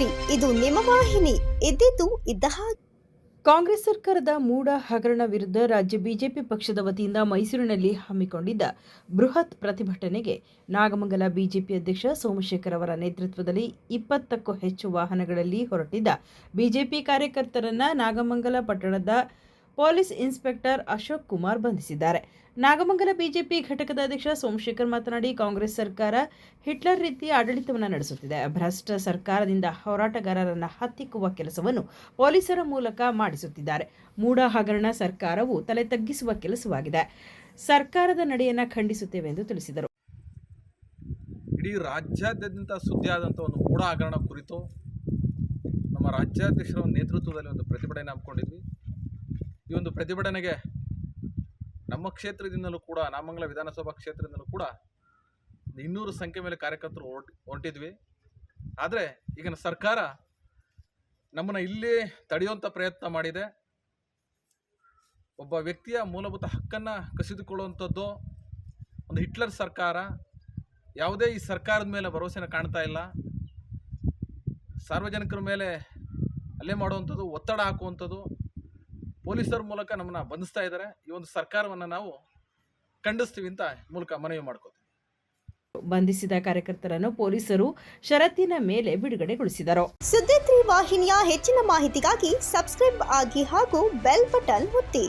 ನಿಮ್ಮ ವಾಹಿನಿ. ಇದ್ದಿದ್ದು ಇದ್ದ ಕಾಂಗ್ರೆಸ್ ಸರ್ಕಾರದ ಮೂಡ ಹಗರಣ ವಿರುದ್ಧ ರಾಜ್ಯ ಬಿಜೆಪಿ ಪಕ್ಷದ ವತಿಯಿಂದ ಮೈಸೂರಿನಲ್ಲಿ ಹಮ್ಮಿಕೊಂಡಿದ್ದ ಬೃಹತ್ ಪ್ರತಿಭಟನೆಗೆ ನಾಗಮಂಗಲ ಬಿಜೆಪಿ ಅಧ್ಯಕ್ಷ ಸೋಮಶೇಖರ್ ಅವರ ನೇತೃತ್ವದಲ್ಲಿ ಇಪ್ಪತ್ತಕ್ಕೂ ಹೆಚ್ಚು ವಾಹನಗಳಲ್ಲಿ ಹೊರಟಿದ್ದ ಬಿಜೆಪಿ ಕಾರ್ಯಕರ್ತರನ್ನ ನಾಗಮಂಗಲ ಪಟ್ಟಣದ ಪೊಲೀಸ್ ಇನ್ಸ್ಪೆಕ್ಟರ್ ಅಶೋಕ್ ಕುಮಾರ್ ಬಂಧಿಸಿದ್ದಾರೆ. ನಾಗಮಂಗಲ ಬಿಜೆಪಿ ಘಟಕದ ಅಧ್ಯಕ್ಷ ಸೋಮಶೇಖರ್ ಮಾತನಾಡಿ, ಕಾಂಗ್ರೆಸ್ ಸರ್ಕಾರ ಹಿಟ್ಲರ್ ರೀತಿ ಆಡಳಿತವನ್ನು ನಡೆಸುತ್ತಿದೆ. ಭ್ರಷ್ಟ ಸರ್ಕಾರದಿಂದ ಹೋರಾಟಗಾರರನ್ನು ಹತ್ತಿಕ್ಕುವ ಕೆಲಸವನ್ನು ಪೊಲೀಸರ ಮೂಲಕ ಮಾಡಿಸುತ್ತಿದ್ದಾರೆ. ಮೂಡ ಹಗರಣ ಸರ್ಕಾರವು ತಲೆ ತಗ್ಗಿಸುವ ಕೆಲಸವಾಗಿದೆ. ಸರ್ಕಾರದ ನಡೆಯನ್ನು ಖಂಡಿಸುತ್ತೇವೆ ಎಂದು ತಿಳಿಸಿದರು. ಇಡೀ ರಾಜ್ಯಾದ್ಯಂತ ಸುದ್ದಿಯಾದಂಥ ಒಂದು ಮೂಡ ಹಗರಣ ಕುರಿತು ನಮ್ಮ ರಾಜ್ಯಾಧ್ಯಕ್ಷರ ನೇತೃತ್ವದಲ್ಲಿ ಒಂದು ಪ್ರತಿಭಟನೆ ಹಮ್ಮಿಕೊಂಡಿದ್ವಿ. ಒಂದು ಪ್ರತಿಭಟನೆಗೆ ನಮ್ಮ ಕ್ಷೇತ್ರದಿಂದಲೂ ಕೂಡ, ನಾಮಂಗಲ ವಿಧಾನಸಭಾ ಕ್ಷೇತ್ರದಿಂದಲೂ ಕೂಡ ಇನ್ನೂರು ಸಂಖ್ಯೆ ಮೇಲೆ ಕಾರ್ಯಕರ್ತರು ಹೊರಟ್, ಹೊರಟಿದ್ವಿ. ಆದರೆ ಈಗಿನ ಸರ್ಕಾರ ನಮ್ಮನ್ನು ಇಲ್ಲಿ ತಡೆಯುವಂಥ ಪ್ರಯತ್ನ ಮಾಡಿದೆ. ಒಬ್ಬ ವ್ಯಕ್ತಿಯ ಮೂಲಭೂತ ಹಕ್ಕನ್ನು ಕಸಿದುಕೊಳ್ಳುವಂಥದ್ದು ಒಂದು ಹಿಟ್ಲರ್ ಸರ್ಕಾರ. ಯಾವುದೇ ಈ ಸರ್ಕಾರದ ಮೇಲೆ ಭರವಸೆನ ಕಾಣ್ತಾ ಇಲ್ಲ. ಸಾರ್ವಜನಿಕರ ಮೇಲೆ ಅಲ್ಲೇ ಮಾಡುವಂಥದ್ದು ಒತ್ತಡ ಹಾಕುವಂಥದ್ದು. ಪೊಲೀಸರ ಮೂಲಕ ನಮ್ಮನ್ನು ಬಂಧಿಸ್ತಾ ಇದ್ದಾರೆ. ಈ ಒಂದು ಸರ್ಕಾರವನ್ನು ನಾವು ಖಂಡಿಸ್ತೀವಿ ಅಂತ ಮೂಲಕ ಮನವಿ ಮಾಡ್ಕೋತೀವಿ ಬಂಧಿಸಿದ ಕಾರ್ಯಕರ್ತರನ್ನು ಪೊಲೀಸರು ಷರತ್ತಿನ ಮೇಲೆ ಬಿಡುಗಡೆಗೊಳಿಸಿದರು. ಸುದ್ದಿ ತ್ರೀ ವಾಹಿನಿಯ ಹೆಚ್ಚಿನ ಮಾಹಿತಿಗಾಗಿ ಸಬ್ಸ್ಕ್ರೈಬ್ ಆಗಿ ಹಾಗೂ ಬೆಲ್ ಬಟನ್ ಒತ್ತಿ.